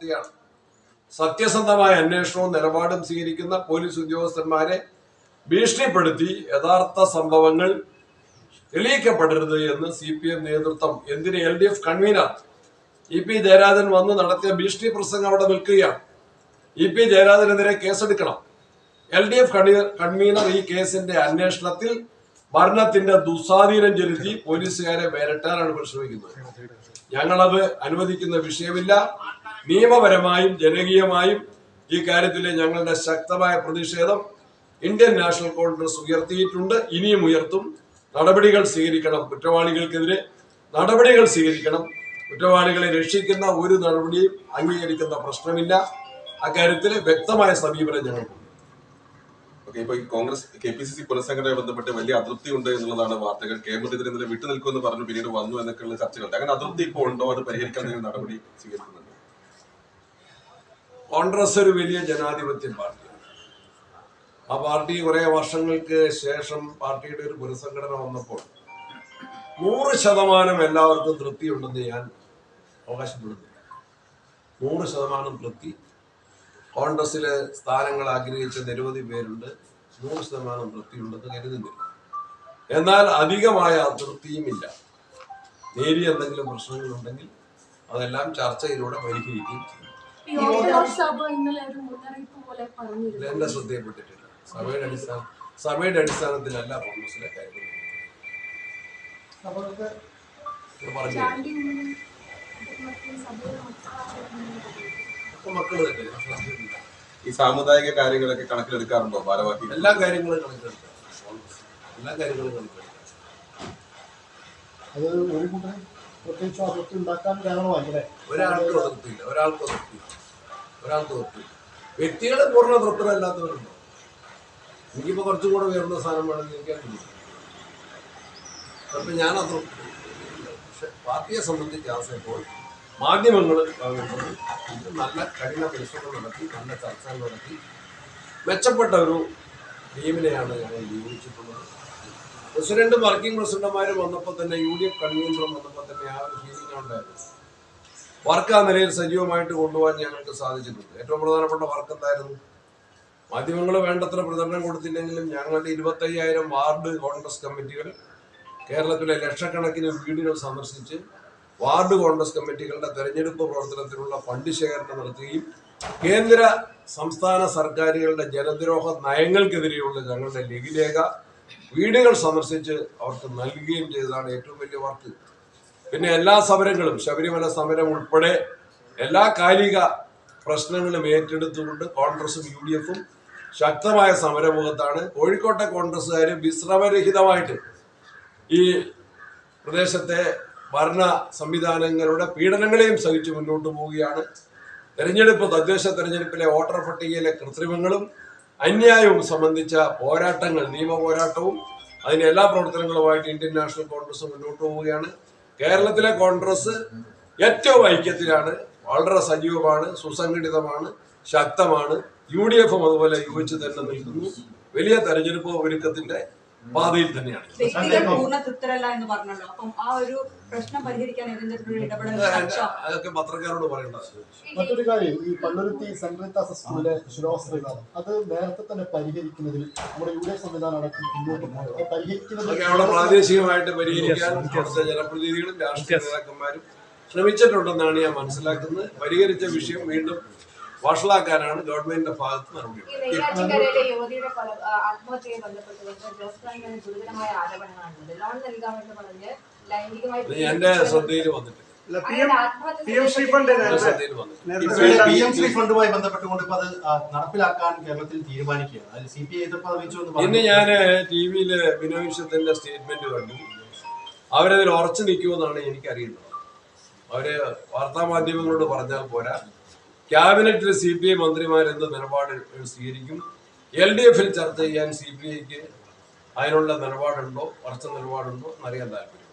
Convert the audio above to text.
രേഖപ്പെടുത്തുകയാണ് സത്യസന്ധമായ അന്വേഷണവും നിലപാടും സ്വീകരിക്കുന്ന പോലീസ് ഉദ്യോഗസ്ഥന്മാരെ ഭീഷണിപ്പെടുത്തി യഥാർത്ഥ സംഭവങ്ങൾ തെളിയിക്കപ്പെടരുത് എന്ന് സി പി എം നേതൃത്വം എന്തിന് L D F convener E P Jayarajan വന്ന് നടത്തിയ ഭീഷണി പ്രസംഗം അവിടെ നിൽക്കുകയാണ്. ഇ പി ജയരാജനെതിരെ കേസെടുക്കണം. എൽ ഡി എഫ് കൺവീനർ ഈ കേസിന്റെ അന്വേഷണത്തിൽ ഭരണത്തിന്റെ ദുസ്വാധീനം ചെലുത്തി പോലീസുകാരെ വരട്ടാനാണ് പരിശ്രമിക്കുന്നത്. ഞങ്ങളത് അനുവദിക്കുന്ന വിഷയമില്ല. നിയമപരമായും ജനകീയമായും ഈ കാര്യത്തിലെ ഞങ്ങളുടെ ശക്തമായ പ്രതിഷേധം ഇന്ത്യൻ നാഷണൽ കോൺഗ്രസ് ഉയർത്തിയിട്ടുണ്ട്. ഇനിയും ഉയർത്തും. നടപടികൾ സ്വീകരിക്കണം കുറ്റവാളികൾക്കെതിരെ. നടപടികൾ സ്വീകരിക്കണം. കുറ്റവാളികളെ രക്ഷിക്കുന്ന ഒരു നടപടിയും അംഗീകരിക്കുന്ന പ്രശ്നമില്ല. അക്കാര്യത്തിൽ വ്യക്തമായ സമീപനം ഞങ്ങൾക്കുണ്ട്. ഓക്കെ ഇപ്പൊ Congress K P C C പുനഃസംഘടനയെ ബന്ധപ്പെട്ട് വലിയ അതൃപ്തി ഉണ്ട് എന്നുള്ളതാണ് വാർത്തകൾ. കെ മുരളീധരൻ ഇന്നലെ വിട്ടുനിൽക്കുമെന്ന് പറഞ്ഞു പിന്നീട് വന്നു എന്നൊക്കെയുള്ള ചർച്ചകളുണ്ട്. അങ്ങനെ അതൃപ്തി ഇപ്പോൾ ഉണ്ടോ? അത് പരിഹരിക്കാൻ നടപടി സ്വീകരിക്കുന്നുണ്ട്? കോൺഗ്രസ് ഒരു വലിയ ജനാധിപത്യ പാർട്ടി. ആ പാർട്ടി കുറെ വർഷങ്ങൾക്ക് ശേഷം പാർട്ടിയുടെ ഒരു പുനഃസംഘടന വന്നപ്പോൾ നൂറ് ശതമാനം എല്ലാവർക്കും തൃപ്തി ഉണ്ടെന്ന് ഞാൻ അവകാശപ്പെടുന്നു നൂറ് ശതമാനം തൃപ്തി കോൺഗ്രസിലെ സ്ഥാനങ്ങൾ ആഗ്രഹിച്ച നിരവധി പേരുണ്ട്. നൂറ് ശതമാനം തൃപ്തിയുണ്ടെന്ന് കരുതുന്നില്ല. എന്നാൽ അധികമായ അതൃപ്തിയുമില്ല നേരിയ എന്തെങ്കിലും പ്രശ്നങ്ങളുണ്ടെങ്കിൽ അതെല്ലാം ചർച്ചയിലൂടെ പരിഹരിക്കുകയും ചെയ്യും. സഭ ഇന്നലെ ഒരു മുന്നറിയിപ്പ് പോലെ ഇത് പറഞ്ഞിരുന്നു. എന്റെ ശ്രദ്ധയിൽപ്പെട്ടിട്ടില്ല. സഭയുടെ അടിസ്ഥാന സഭയുടെ അടിസ്ഥാനത്തിലല്ല കോൺഗ്രസിലെ കാര്യങ്ങൾ. പറഞ്ഞു ഈ സാമുദായിക കാര്യങ്ങളൊക്കെ കണക്കിലെടുക്കാറുണ്ടോ ഭാരവാഹി എല്ലാ കാര്യങ്ങളും കണക്കെടുക്കാം എല്ലാ കാര്യങ്ങളും അത് ഒരു കൂട്ടർ പ്രത്യേകിച്ച് അതിർത്തി ഉണ്ടാക്കാൻ ഒരാൾക്ക് ഒരാൾക്ക് ഒരാൾക്ക് വ്യക്തികളെ പൂർണ തൃപ്തരല്ലാത്തവരുണ്ടോ? എനിക്കിപ്പോ കുറച്ചും കൂടെ ഉയർന്ന സ്ഥാനം വേണമെന്ന് എനിക്ക് അറിയില്ല അപ്പൊ ഞാൻ അതൃപ്തി പക്ഷെ പാർട്ടിയെ സംബന്ധിച്ച് ഇപ്പോൾ മാധ്യമങ്ങൾ നല്ല കഠിന പരിശ്രമം നടത്തി നല്ല ചർച്ചകൾ നടത്തി. മെച്ചപ്പെട്ട ഒരു ടീമിനെയാണ് ഞങ്ങൾ നിയോഗിച്ചിട്ടുള്ളത്. പ്രസിഡന്റ് വർക്കിംഗ് പ്രസിഡന്റുമാർ വന്നപ്പോൾ തന്നെ യു ഡി എഫ് കൺവീനറും വന്നപ്പോൾ തന്നെ ആ ഒരു ഫീലിംഗ് ഉണ്ടായിരുന്നു വർക്ക് ആ നിലയിൽ സജീവമായിട്ട് കൊണ്ടുപോകാൻ ഞങ്ങൾക്ക് സാധിച്ചിട്ടുണ്ട്. ഏറ്റവും പ്രധാനപ്പെട്ട വർക്ക് എന്തായിരുന്നു? മാധ്യമങ്ങൾ വേണ്ടത്ര പ്രചരണം കൊടുത്തില്ലെങ്കിലും ഞങ്ങളുടെ ഇരുപത്തയ്യായിരം വാർഡ് കോൺഗ്രസ് കമ്മിറ്റികൾ കേരളത്തിലെ ലക്ഷക്കണക്കിന് വീടുകൾ സന്ദർശിച്ച് വാർഡ് കോൺഗ്രസ് കമ്മിറ്റികളുടെ തെരഞ്ഞെടുപ്പ് പ്രവർത്തനത്തിനുള്ള ഫണ്ട് ശേഖരണം നടത്തുകയും കേന്ദ്ര സംസ്ഥാന സർക്കാരുകളുടെ ജനദ്രോഹ നയങ്ങൾക്കെതിരെയുള്ള ഞങ്ങളുടെ ലഘുലേഖ വീടുകൾ സന്ദർശിച്ച് അവർക്ക് നൽകുകയും ചെയ്തതാണ് ഏറ്റവും വലിയ വർക്ക്. പിന്നെ എല്ലാ സമരങ്ങളും ശബരിമല സമരം ഉൾപ്പെടെ എല്ലാ കാലിക പ്രശ്നങ്ങളും ഏറ്റെടുത്തുകൊണ്ട് കോൺഗ്രസും യു ഡി എഫും ശക്തമായ സമരമുഖത്താണ് കോഴിക്കോട്ടെ കോൺഗ്രസ്സുകാർ വിശ്രമരഹിതമായിട്ട് ഈ പ്രദേശത്തെ ഭരണ സംവിധാനങ്ങളുടെ പീഡനങ്ങളെയും സഹിച്ച് മുന്നോട്ട് പോവുകയാണ്. തെരഞ്ഞെടുപ്പ് തദ്ദേശ തെരഞ്ഞെടുപ്പിലെ വോട്ടർ പട്ടികയിലെ കൃത്രിമങ്ങളും അന്യായവും സംബന്ധിച്ച പോരാട്ടങ്ങൾ നിയമ പോരാട്ടവും അതിന്റെ എല്ലാ പ്രവർത്തനങ്ങളുമായിട്ട് ഇന്ത്യൻ നാഷണൽ കോൺഗ്രസ് മുന്നോട്ട് പോവുകയാണ്. കേരളത്തിലെ കോൺഗ്രസ് ഏറ്റവും ഐക്യത്തിലാണ് വളരെ സജീവമാണ് സുസംഘടിതമാണ് ശക്തമാണ്. യു ഡി എഫും അതുപോലെ യോജിച്ച് തന്നെ നിൽക്കുന്നു. വലിയ തെരഞ്ഞെടുപ്പ് ഒരുക്കത്തിന്റെ പാതയിൽ തന്നെയാണ്. അതൊക്കെ പത്രക്കാരോട് പറയേണ്ടത് മറ്റൊരു കാര്യം ഈ പള്ളുരുത്തി സെൻട്രൽ സ്കൂളിലെ ശിരോവസ്ത്ര അത് നേരത്തെ തന്നെ പരിഹരിക്കുന്നതിൽ നമ്മുടെ യു ഡി എഫ് സംവിധാനം അടക്കം മുന്നോട്ട് അത് അവിടെ പ്രാദേശികമായിട്ട് പരിഹരിക്കാൻ കുറച്ച് ജനപ്രതിനിധികളും രാഷ്ട്രീയ നേതാക്കന്മാരും ശ്രമിച്ചിട്ടുണ്ടെന്നാണ് ഞാൻ മനസ്സിലാക്കുന്നത്. പരിഹരിച്ച വിഷയം വീണ്ടും വഷളാക്കാനാണ് ഗവൺമെന്റിന്റെ ഭാഗത്ത് നടപടി എന്റെ ശ്രദ്ധയിൽ വന്നിട്ടില്ല. പി എം ശ്രീ ഫണ്ടുമായി ബന്ധപ്പെട്ടുകൊണ്ട് ഇപ്പൊ അത് നടപ്പിലാക്കാൻ കേരളത്തിൽ തീരുമാനിക്കുകയാണ്. അതിൽ സി പി ഐ എതിർപ്പ് അറിയിച്ചു എന്ന് ഇന്ന് ഞാൻ ഞാൻ ടി വിയിൽ ബിനോയ് വിശ്വത്തിന്റെ സ്റ്റേറ്റ്മെന്റ് കണ്ടു. അവരതിൽ ഉറച്ചു നിൽക്കുമെന്നാണ് എനിക്കറിയുന്നത്. അവർ വാർത്താ മാധ്യമങ്ങളോട് പറഞ്ഞാൽ പോരാ. ക്യാബിനറ്റിൽ സി പി ഐ മന്ത്രിമാരെന്ത് നിലപാട് സ്വീകരിക്കും? എൽ ഡി എഫിൽ ചർച്ച ചെയ്യാൻ സി പി ഐക്ക് അതിനുള്ള നിലപാടുണ്ടോ? ഉറച്ച നിലപാടുണ്ടോ? എന്നറിയാൻ താല്പര്യം.